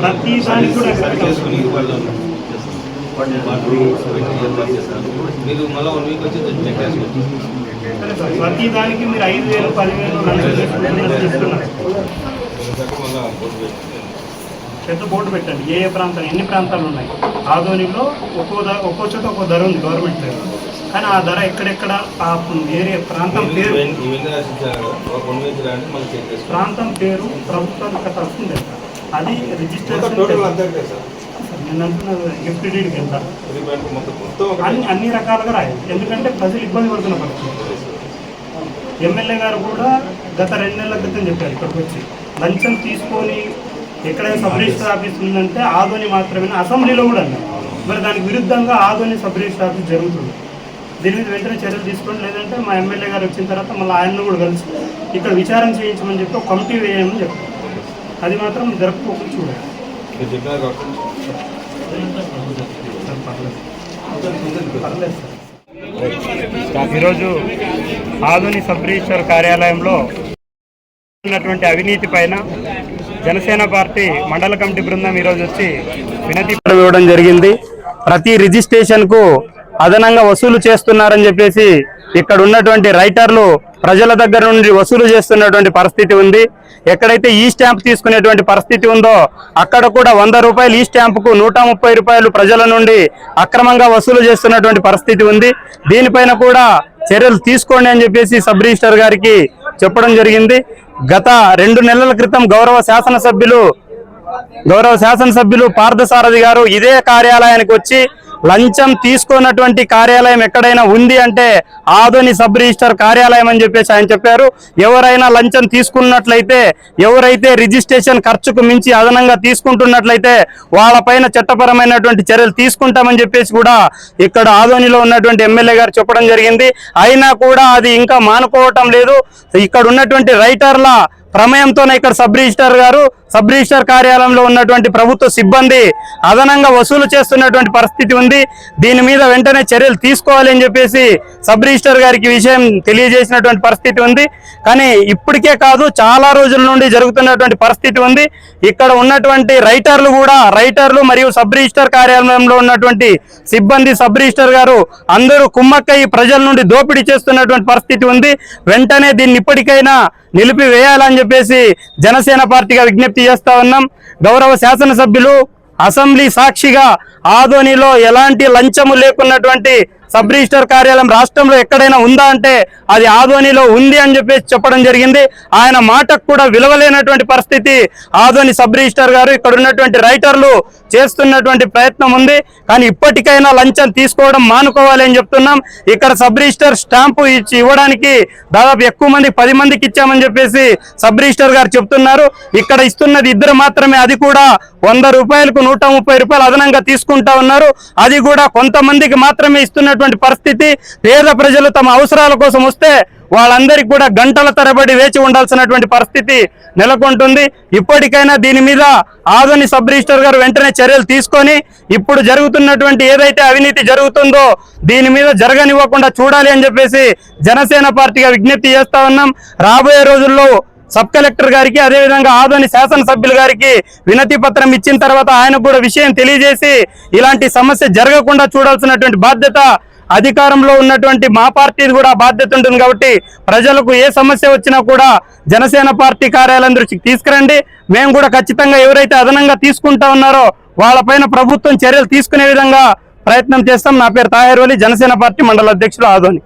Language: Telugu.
ప్రతిసారి కూడా చేసుకుని వాళ్ళు మీరు మళ్ళీ వన్ వీక్ వచ్చి చెక్ ప్రతి దానికి మీరు ఐదు వేలు పదివేలు పెద్ద బోర్డు పెట్టండి. ఏ ఏ ప్రాంతాలు ఎన్ని ప్రాంతాలు ఉన్నాయి? ఆధోనిలో ఒక్కో ధర ఒక్కో చోట ఒక్కో ధర ఉంది గవర్నమెంట్ కానీ ఆ ధర ఎక్కడెక్కడ ఆ ఏరియా ప్రాంతం పేరు. ప్రాంతం పేరు ప్రభుత్వానికి వస్తుంది అది రిజిస్ట్రేషన్ నేను అంటున్నది గిఫ్ట్ డీడ్కి ఎంత? అన్ని అన్ని రకాలుగా రాయాలి. ఎందుకంటే ప్రజలు ఇబ్బంది పడుతున్న పరిస్థితి. ఎమ్మెల్యే గారు కూడా గత రెండు నెలల క్రితం చెప్పారు ఇక్కడికి వచ్చి. లంచం తీసుకొని ఎక్కడైనా సబ్ రిజిస్టర్ ఆఫీస్ ఉందంటే ఆదోని మాత్రమే అసెంబ్లీలో కూడా అన్నారు. మరి దానికి విరుద్ధంగా ఆదోని సబ్ రిజిస్టర్ ఆఫీస్ జరుగుతుంది. దీని మీద వెంటనే చర్యలు తీసుకోండి. లేదంటే మా ఎమ్మెల్యే గారు వచ్చిన తర్వాత మళ్ళీ ఆయన్ను కూడా కలిసి ఇక్కడ విచారణ చేయించమని చెప్పి ఒక కమిటీ వేయమని చెప్పారు అది మాత్రం జరుపుకోకుండా చూడాలి. ఈరోజు ఆధుని సబ్ రిజిస్టర్ కార్యాలయంలో ఉన్నటువంటి అవినీతి పైన జనసేన పార్టీ మండల కమిటీ బృందం ఈరోజు వచ్చి వినతి ఇవ్వడం జరిగింది ప్రతి రిజిస్ట్రేషన్కు అదనంగా వసూలు చేస్తున్నారని చెప్పేసి ఇక్కడ ఉన్నటువంటి రైటర్లు ప్రజల దగ్గర నుండి వసూలు చేస్తున్నటువంటి పరిస్థితి ఉంది. ఎక్కడైతే ఈ స్టాంప్ తీసుకునేటువంటి పరిస్థితి ఉందో అక్కడ కూడా వంద రూపాయలు ఈ స్టాంపుకు నూట ముప్పై రూపాయలు ప్రజల నుండి అక్రమంగా వసూలు చేస్తున్నటువంటి పరిస్థితి ఉంది. దీనిపైన కూడా చర్యలు తీసుకోండి అని చెప్పేసి సబ్ రిజిస్టర్ గారికి చెప్పడం జరిగింది. గత రెండు నెలల క్రితం గౌరవ శాసనసభ్యులు గౌరవ శాసనసభ్యులు పార్థసారథి గారు ఇదే కార్యాలయానికి వచ్చి లంచం తీసుకున్నటువంటి కార్యాలయం ఎక్కడైనా ఉంది అంటే ఆదోని సబ్ రిజిస్టర్ కార్యాలయం అని చెప్పేసి ఆయన చెప్పారు. ఎవరైనా లంచం తీసుకున్నట్లయితే ఎవరైతే రిజిస్ట్రేషన్ ఖర్చుకు మించి అదనంగా తీసుకుంటున్నట్లయితే వాళ్ళపైన చట్టపరమైనటువంటి చర్యలు తీసుకుంటామని చెప్పేసి కూడా ఇక్కడ ఆదోనిలో ఉన్నటువంటి ఎమ్మెల్యే గారు చెప్పడం జరిగింది. అయినా కూడా అది ఇంకా మానుకోవటం లేదు. ఇక్కడ ఉన్నటువంటి రైటర్ల ప్రమేయంతోనే ఇక్కడ సబ్ రిజిస్టర్ గారు సబ్ రిజిస్టర్ కార్యాలయంలో ఉన్నటువంటి ప్రభుత్వ సిబ్బంది అదనంగా వసూలు చేస్తున్నటువంటి పరిస్థితి ఉంది. దీని మీద వెంటనే చర్యలు తీసుకోవాలని చెప్పేసి సబ్ రిజిస్టర్ గారికి విషయం తెలియజేసినటువంటి పరిస్థితి ఉంది. కానీ ఇప్పటికే కాదు చాలా రోజుల నుండి జరుగుతున్నటువంటి పరిస్థితి ఉంది. ఇక్కడ ఉన్నటువంటి రైటర్లు కూడా రైటర్లు మరియు సబ్ రిజిస్టర్ కార్యాలయంలో ఉన్నటువంటి సిబ్బంది సబ్ రిజిస్టర్ గారు అందరూ కుమ్మక్కై ప్రజల నుండి దోపిడీ చేస్తున్నటువంటి పరిస్థితి ఉంది. వెంటనే దీన్ని ఇప్పటికైనా నిలిపివేయాలని చెప్పేసి జనసేన పార్టీగా విజ్ఞప్తి చేస్తా ఉన్నాం. గౌరవ శాసనసభ్యులు అసెంబ్లీ సాక్షిగా ఆదోనిలో ఎలాంటి లంచము లేకున్నటువంటి సబ్ రిజిస్టర్ కార్యాలయం రాష్ట్రంలో ఎక్కడైనా ఉందా అంటే అది ఆదోనిలో ఉంది అని చెప్పేసి చెప్పడం జరిగింది. ఆయన మాటకు కూడా విలువలేనటువంటి పరిస్థితి. ఆధోని సబ్ రిజిస్టర్ గారు ఇక్కడ ఉన్నటువంటి రైటర్లు చేస్తున్నటువంటి ప్రయత్నం ఉంది. కానీ ఇప్పటికైనా లంచం తీసుకోవడం మానుకోవాలి అని చెప్తున్నాం. ఇక్కడ సబ్ రిజిస్టర్ స్టాంపు ఇచ్చి ఇవ్వడానికి దాదాపు ఎక్కువ మంది పది మందికి ఇచ్చామని చెప్పేసి సబ్ రిజిస్టర్ గారు చెప్తున్నారు. ఇక్కడ ఇస్తున్నది ఇద్దరు మాత్రమే అది కూడా వంద రూపాయలకు నూట ముప్పై రూపాయలు అదనంగా తీసుకుంటా ఉన్నారు. అది కూడా కొంతమందికి మాత్రమే ఇస్తున్నట్టు ఇస్తున్నటువంటి పరిస్థితి పేద ప్రజలు తమ అవసరాల కోసం వస్తే వాళ్ళందరికీ కూడా గంటల తరబడి వేచి ఉండాల్సినటువంటి పరిస్థితి నెలకొంటుంది. ఇప్పటికైనా దీని మీద ఆదోని సబ్ రిజిస్టర్ గారు వెంటనే చర్యలు తీసుకొని ఇప్పుడు జరుగుతున్నటువంటి ఏదైతే అవినీతి జరుగుతుందో దీని మీద జరగనివ్వకుండా చూడాలి అని చెప్పేసి జనసేన పార్టీగా విజ్ఞప్తి చేస్తా ఉన్నాం. రాబోయే రోజుల్లో సబ్ కలెక్టర్ గారికి అదేవిధంగా ఆదోని శాసనసభ్యులు గారికి వినతి పత్రం ఇచ్చిన తర్వాత ఆయనకు కూడా విషయం తెలియజేసి ఇలాంటి సమస్య జరగకుండా చూడాల్సినటువంటి బాధ్యత అధికారంలో ఉన్నటువంటి మా పార్టీది కూడా బాధ్యత ఉంటుంది కాబట్టి ప్రజలకు ఏ సమస్య వచ్చినా కూడా జనసేన పార్టీ కార్యాలయం దృష్టికి తీసుకురండి. మేము కూడా ఖచ్చితంగా ఎవరైతే అదనంగా తీసుకుంటా ఉన్నారో వాళ్ళపైన ప్రభుత్వం చర్యలు తీసుకునే విధంగా ప్రయత్నం చేస్తాం. నా పేరు తాహేర్ జనసేన పార్టీ మండల అధ్యక్షుడు ఆదోని.